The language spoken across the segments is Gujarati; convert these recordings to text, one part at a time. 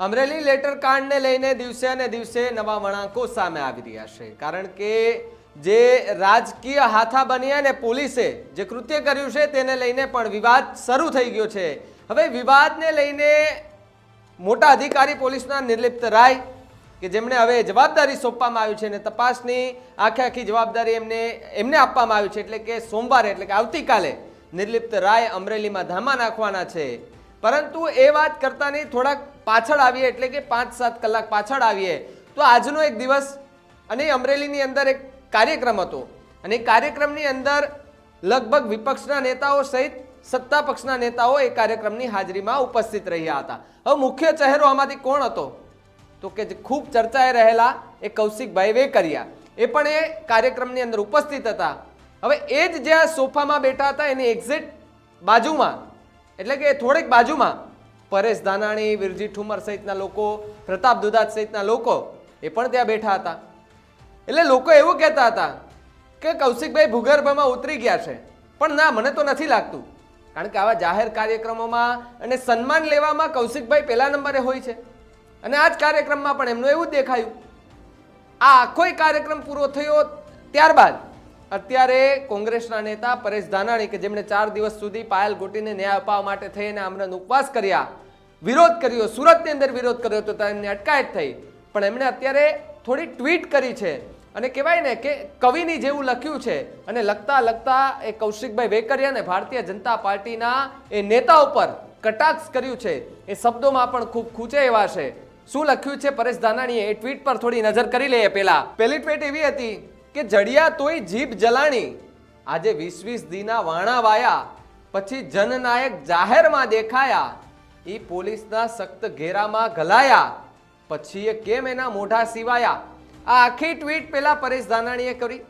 અમરેલી લેટર કાંડને લઈને દિવસે અને દિવસે નવા વળાંકો સામે આવી રહ્યા છે. કારણ કે જે રાજકીય હાથા બન્યા ને પોલીસે જે કૃત્ય કર્યું છે તેને લઈને પણ વિવાદ શરૂ થઈ ગયો છે. હવે વિવાદને લઈને મોટા અધિકારી પોલીસના નિર્લિપ્ત રાય કે જેમણે હવે જવાબદારી સોંપવામાં આવી છે અને તપાસની આખે આખી જવાબદારી એમને એમને આપવામાં આવી છે. એટલે કે સોમવારે, એટલે કે આવતીકાલે નિર્લિપ્ત રાય અમરેલીમાં ધામા નાખવાના છે. પરંતુ એ વાત કરતાની થોડાક પાછળ આવીએ એટલે કે પાંચ સાત કલાક પાછળ આવીએ. તો આજનો એક દિવસ અને અમરેલીની અંદર એક કાર્યક્રમ હતો. અને કાર્યક્રમની અંદર લગભગ વિપક્ષના નેતાઓ સહિત સત્તા પક્ષના નેતાઓ એ કાર્યક્રમની હાજરીમાં ઉપસ્થિત રહ્યા હતા. હવે મુખ્ય ચહેરો આમાંથી કોણ હતો? તો કે જે ખૂબ ચર્ચાએ રહેલા એ કૌશિકભાઈ વેકરિયા. એ પણ એ કાર્યક્રમની અંદર ઉપસ્થિત હતા. હવે એ જ જ્યાં સોફામાં બેઠા હતા એની એક્ઝિટ બાજુમાં, એટલે કે થોડીક બાજુમાં પરેશ ધાનાણી વિરજી ઠુમર સહિતના લોકો, પ્રતાપ દુધાત સહિતના લોકો એ પણ ત્યાં બેઠા હતા. એટલે લોકો એવું કહેતા હતા કે કૌશિકભાઈ ભૂગર્ભમાં ઉતરી ગયા છે. પણ ના, મને તો નથી લાગતું. કારણ કે આવા જાહેર કાર્યક્રમોમાં અને સન્માન લેવામાં કૌશિકભાઈ પહેલા નંબરે હોય છે. અને આ જ કાર્યક્રમમાં પણ એમનું એવું દેખાયું. આ આખોય કાર્યક્રમ પૂરો થયો ત્યારબાદ અત્યારે કોંગ્રેસના નેતા પરેશ ધાનાણી કે જેમણે ચાર દિવસ સુધી પાયલ ગોટીને ન્યાય અપાવવા માટે થઈને આમરણ ઉપવાસ કર્યા, વિરોધ કર્યો, સુરતની અંદર વિરોધ કર્યો તો તેમની અટકાયત થઈ. પણ એમણે અત્યારે થોડી ટ્વીટ કરી છે અને કહેવાય ને કે કવિની જેવું લખ્યું છે અને લખતા લખતા એ કૌશિકભાઈ વેકરિયાને ભારતીય જનતા પાર્ટીના એ નેતા ઉપર કટાક્ષ કર્યું છે. એ શબ્દોમાં પણ ખૂબ ખૂચે એવા છે. શું લખ્યું છે પરેશ ધાનાણીએ? એ ટ્વીટ પર થોડી નજર કરી લઈએ પહેલા. પહેલી ટ્વીટ એવી હતી કે જડિયા તોય જીભ જલાણી. આજે વીસ વીસ દીના વાણા વાયા, પછી જનનાયક જાહેરમાં દેખાયા. એ પોલીસના સખ્ત ઘેરામાં ગલાયા. પછી એ કેમ એના મોઢા સિવાયા? આ આખી ટ્વીટ પેલા પરેશ ધાનાણીએ કરી.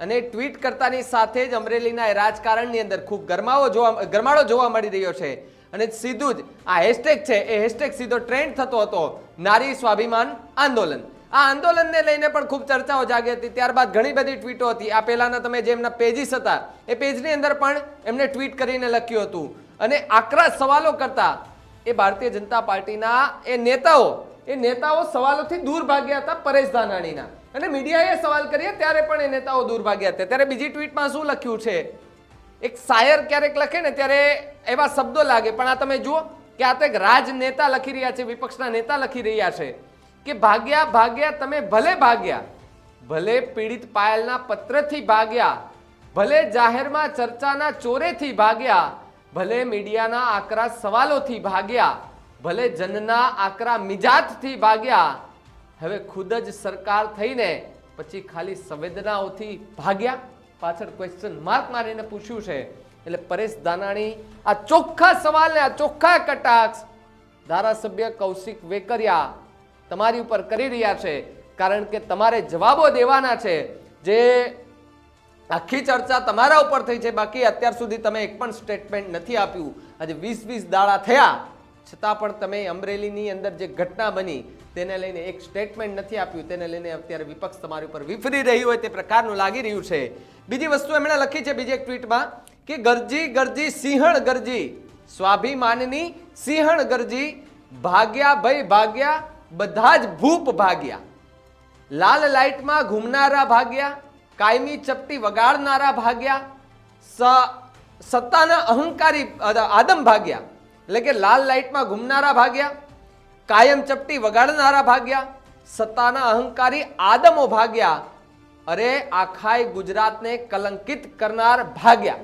અને ટ્વીટ કરતાની સાથે જ અમરેલીના રાજકારણની અંદર ખૂબ ગરમાવો જોવા ગરમાળો જોવા મળી રહ્યો છે. અને સીધું જ આ હેશટેગ છે, એ હેશટેગ સીધો ટ્રેન્ડ થતો હતો. નારી સ્વાભિમાન આંદોલન. આ આંદોલનને લઈને પણ ખૂબ ચર્ચાઓ જાગી હતી. ત્યારબાદ ઘણી બધી ટ્વીટો હતી. આ પહેલાના તમે જે એમના પેજીસ હતા, એ પેજની અંદર પણ એમને ટ્વીટ કરીને લખ્યું હતું. અને આકરા સવાલો કરતા એ ભારતીય જનતા પાર્ટીના એ નેતાઓ એ નેતાઓ સવાલોથી દૂર ભાગ્યા હતા પરેશ ધાનાણીના. અને મીડિયાએ સવાલ કરીએ ત્યારે પણ એ નેતાઓ દૂર ભાગ્યા હતા. ત્યારે બીજી ટ્વીટમાં શું લખ્યું છે? એક શાયર ક્યારેક લખે ને ત્યારે એવા શબ્દો લાગે. પણ આ તમે જુઓ કે આ તો એક રાજનેતા લખી રહ્યા છે, વિપક્ષના નેતા લખી રહ્યા છે. કે ભાગ્યા ભાગ્યા, તમે ભલે ભાગ્યા, ભલે પીડિત પાયલના પત્રથી ભાગ્યા, ભલે જાહેરમાં ચર્ચાના ચોરેથી ભાગ્યા, ભલે મીડિયાના આકરા સવાલોથી ભાગ્યા, ભલે જનના આકરા મિજાજથી ભાગ્યા, હવે ખુદ જ સરકાર થઈને પછી ખાલી સંવેદનાઓથી ભાગ્યા? પાછળ ક્વેશ્ચન માર્ક મારીને પૂછ્યું છે. એટલે પરેશ દાનાણી, આ ચોખ્ખા સવાલને, આ ચોખ્ખા કટાક્ષ ધારાસભ્ય કૌશિક વેકરિયા તમારી ઉપર કરી રહ્યા છે, કારણ કે તમારે જવાબો દેવાના છે. જે આખી ચર્ચા તમારા ઉપર થઈ છે, બાકી અત્યાર સુધી તમે એક પણ સ્ટેટમેન્ટ નથી આપ્યું. આજે વીસ વીસ દાડા થયા, છતાં પણ તમે અમરેલીની અંદર જે ઘટના બની, તેને લઈને એક સ્ટેટમેન્ટ નથી આપ્યું. તેને લઈને અત્યારે વિપક્ષ તમારી ઉપર વિફરી રહ્યું હોય તે પ્રકારનું લાગી રહ્યું છે. બીજી વસ્તુ એમણે લખી છે બીજી એક ટ્વીટમાં કે ગરજી ગરજી, સિંહણ ગરજી. સ્વાભિમાનની સિંહણ ગરજી. ભાગ્યા ભય ભાગ્યા બધા જ ભૂપ ભાગ્યા. લાલ લાઇટમાં ઘૂમનારા ભાગ્યા, કાયમી ચપટી વગાડનારા ભાગ્યા સત્તાના અહંકારી આદમ ભાગ્યા. એટલે કે લાલ લાઇટમાં ઘૂમનારા ભાગ્યા, કાયમ ચપટી વગાડનારા ભાગ્યા, સત્તાના અહંકારી આદમો ભાગ્યા. અરે, આખાય ગુજરાતને કલંકિત કરનાર ભાગ્યા.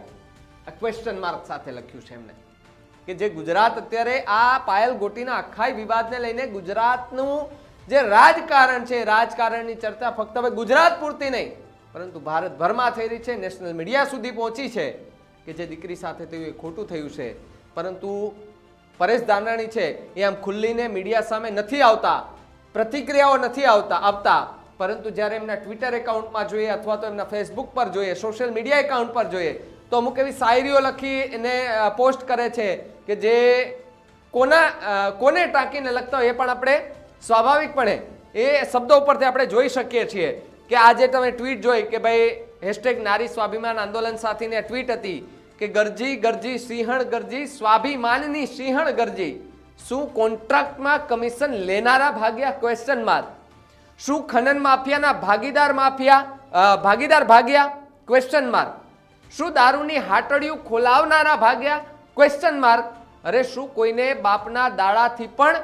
ક્વેશ્ચન માર્ક સાથે લખ્યું છે એમને. કે જે ગુજરાત અત્યારે આ પાયલ ગોટીના આખાય વિવાદને લઈને ગુજરાતનું જે રાજકારણ છે, રાજકારણની ચર્ચા ફક્ત હવે ગુજરાત પૂરતી નહીં, પરંતુ ભારતભરમાં થઈ રહી છે, નેશનલ મીડિયા સુધી પહોંચી છે, કે જે દીકરી સાથે થયું એ ખોટું થયું છે. પરંતુ પરેશ દાનાણી છે, એ આમ ખુલ્લીને મીડિયા સામે નથી આવતા, પ્રતિક્રિયાઓ નથી આવતા, આપતા, પરંતુ જ્યારે એમના ટ્વિટર એકાઉન્ટમાં જોઈએ અથવા તો એમના ફેસબુક પર જોઈએ સોશિયલ મીડિયા એકાઉન્ટ પર જોઈએ, તો અમુક એવી શાયરીઓ લખી એને પોસ્ટ કરે છે કે જે કોના કોને ટાંકીને લખતા હોય એ પણ આપણે સ્વાભાવિકપણે એ શબ્દો ઉપરથી આપણે જોઈ શકીએ છીએ કે આજે તમે ટ્વીટ જોઈ કે ભાઈ હેશટેગ નારી સ્વાભિમાન આંદોલન સાથીને ટ્વીટ હતી કે ગરજી ગરજી, સિંહણ ગરજી, સ્વાભિમાનની સિંહણ ગરજી, શું કોન્ટ્રાક્ટમાં કમિશન લેનારા ભાગ્યા? ક્વેશ્ચન માર્ક શું ખનન માફિયાના ભાગીદાર માફિયા ભાગીદાર ભાગ્યા? ક્વેશ્ચન માર્ક શું દારૂની હાટડિયું ખોલાવનારા ભાગ્યા? ક્વેશ્ચન માર્ક અરે શું કોઈને બાપના દાડાથી પણ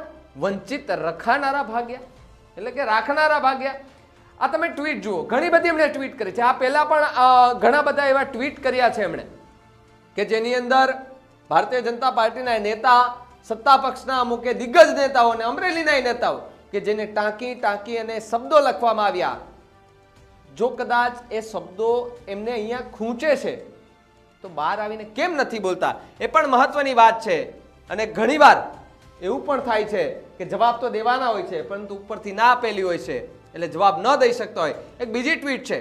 વંચિત રખાનારા ભાગ્યા? એટલે કે રાખનારા ભાગ્યા? આ તમે ટ્વીટ જુઓ. ઘણી બધી એમણે ટ્વીટ કરી છે. આ પહેલાં પણ ઘણા બધા એવા ટ્વીટ કર્યા છે એમણે. કે જેની અંદર ભારતીય જનતા પાર્ટીના નેતા, સત્તા પક્ષના અમુકે દિગ્ગજ નેતાઓ અને અમરેલીના નેતાઓ કે જેને ટાંકી ટાંકી અને શબ્દો લખવામાં આવ્યા. જો કદાચ એ શબ્દો એમને અહીંયા ખૂંચે છે તો બહાર આવીને કેમ નથી બોલતા? એ પણ મહત્વની વાત છે. અને ઘણીવાર એવું પણ થાય છે કે જવાબ તો દેવાના હોય છે, પરંતુ ઉપરથી ના આપેલી હોય છે, એટલે જવાબ ન દઈ શકતો હોય. એક બીજી ટ્વીટ છે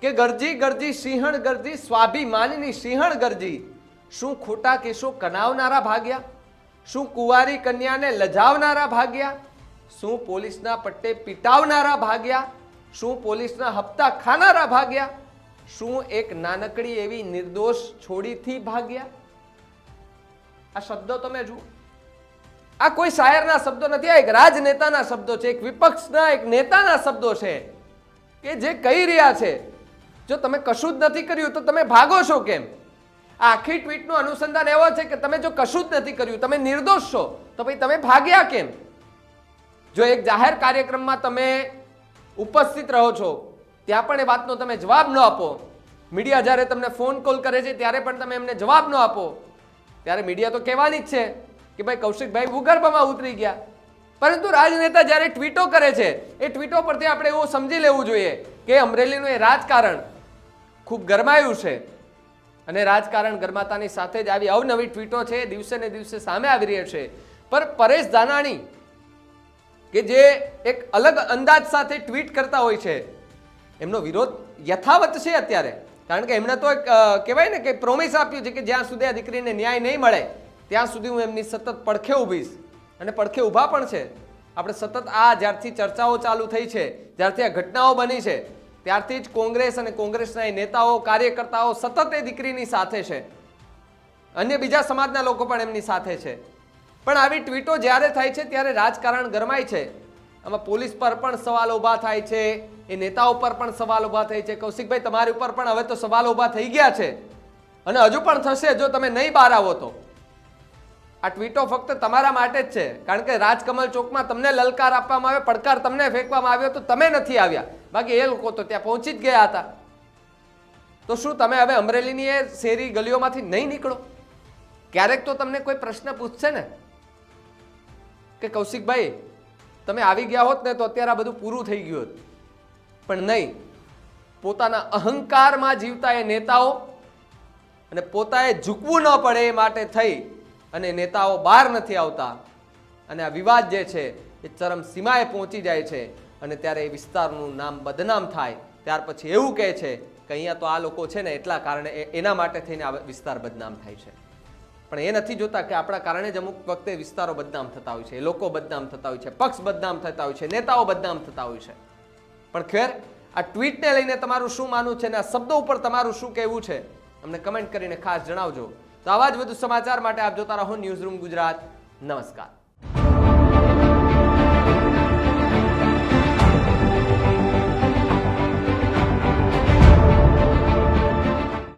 કે ગરજી ગરજી, સિંહણ, ગરજી, સ્વાભિમાનની સિંહણ ગરજી. શું ખોટા કેસો કનાવનારા ભાગ્યા? શું કુંવારી કન્યાને લજાવનારા ભાગ્યા? શું પોલીસના પટ્ટે પીટાવનારા ભાગ્યા? શું પોલીસના હપ્તા ખાનારા ભાગ્યા? શું એક નાનકડી એવી નિર્દોષ છોડીથી ભાગ્યા? આ શબ્દો તમે જુઓ. આ કોઈ શાયરના શબ્દો નથી, આ એક રાજનેતાના શબ્દો છે, એક વિપક્ષના, એક નેતાના શબ્દો છે, કે જે કહી રહ્યા છે. જો તમે કશું જ નથી કર્યું, તો તમે ભાગો છો કેમ? આ આખી ટ્વીટનું અનુસંધાન એવો છે કે તમે જો કશું જ નથી કર્યું, તમે નિર્દોષ છો, તો ભાઈ તમે ભાગ્યા કેમ? જો એક જાહેર કાર્યક્રમમાં તમે ઉપસ્થિત રહો છો ત્યાં પણ એ વાતનો તમે જવાબ ન આપો. મીડિયા જ્યારે તમને ફોન કોલ કરે છે, ત્યારે પણ તમે એમને જવાબ ન આપો. ત્યારે મીડિયા તો કહેવાની જ છે કે ભાઈ કૌશિકભાઈ ભૂગર્ભમાં ઉતરી ગયા. પરંતુ રાજનેતા જ્યારે ટ્વીટો કરે છે, એ ટ્વીટો પરથી આપણે એવું સમજી લેવું જોઈએ કે અમરેલીનું એ રાજકારણ ખૂબ ગરમાયું છે. અને રાજકારણ ગરમાતાની સાથે જ આવી અવનવી ટ્વીટો છે દિવસે ને દિવસે સામે આવી રહી છે. પર પરેશ ધાનાણી, કે જે એક અલગ અંદાજ સાથે ટ્વીટ કરતા હોય છે એમનો વિરોધ યથાવત છે અત્યારે. કારણ કે એમણે તો કહેવાય ને કે પ્રોમિસ આપ્યું છે કે જ્યાં સુધી આ દીકરીને ન્યાય નહીં મળે, ત્યાં સુધી હું એમની સતત પડખે ઊભીશ. અને પડખે ઊભા પણ છે. આપણે સતત આ જ્યારથી ચર્ચાઓ ચાલુ થઈ છે, જ્યારથી આ ઘટનાઓ બની છે, ત્યારથી જ કોંગ્રેસ અને કોંગ્રેસના નેતાઓ, કાર્યકર્તાઓ સતત એ દીકરીની સાથે છે. અન્ય બીજા સમાજના લોકો પણ એમની સાથે છે. પણ આવી ટ્વીટો જ્યારે થાય છે, ત્યારે રાજકારણ ગરમાય છે. આમાં પોલીસ પર પણ સવાલ ઊભા થાય છે, એ નેતાઓ પર પણ સવાલ ઊભા થાય છે. કૌશિકભાઈ, તમારી ઉપર પણ હવે તો સવાલ ઊભા થઈ ગયા છે. અને હજુ પણ થશે જો તમે નહીં બહાર આવો તો. આ ટ્વીટો ફક્ત તમારા માટે જ છે. કારણ કે રાજકમલ ચોકમાં તમને લલકાર આપવામાં આવ્યો, પડકાર તમને ફેંકવામાં આવ્યો તો તમે નથી આવ્યા. બાકી એ લોકો તો ત્યાં પહોંચી જ ગયા હતા. તો શું તમે હવે અમરેલીની એ શેરી ગલીઓમાંથી નહીં નીકળો? ક્યારેક તો તમને કોઈ પ્રશ્ન પૂછશે ને? કે કૌશિકભાઈ તમે આવી ગયા હોત ને તો અત્યારે આ બધું પૂરું થઈ ગયું હોત. પણ નહીં. પોતાના અહંકારમાં જીવતા એ નેતાઓ અને પોતાએ ઝૂકવું ન પડે એ માટે થઈ અને નેતાઓ બહાર નથી આવતા. અને આ વિવાદ જે છે એ ચરમ સીમાએ પહોંચી જાય છે અને ત્યારે એ વિસ્તારનું નામ બદનામ થાય. ત્યાર પછી એવું કહે છે કે અહીંયા તો આ લોકો છે ને એટલા કારણે એના માટે થઈને આ વિસ્તાર બદનામ થાય છે. પણ એ નથી જોતા કે આપણા કારણે જ અમુક વખતે વિસ્તારો બદનામ થતા હોય છે, એ લોકો બદનામ થતા હોય છે, પક્ષ બદનામ થતા હોય છે, નેતાઓ બદનામ થતા હોય છે. પણ ખેર, આ ટ્વીટને લઈને તમારું શું માનવું છે અને આ શબ્દો ઉપર તમારું શું કહેવું છે, અમને કમેન્ટ કરીને ખાસ જણાવજો. તો આવા જ વધુ સમાચાર માટે આપ જોતા રહો ન્યૂઝ રૂમ ગુજરાત. નમસ્કાર.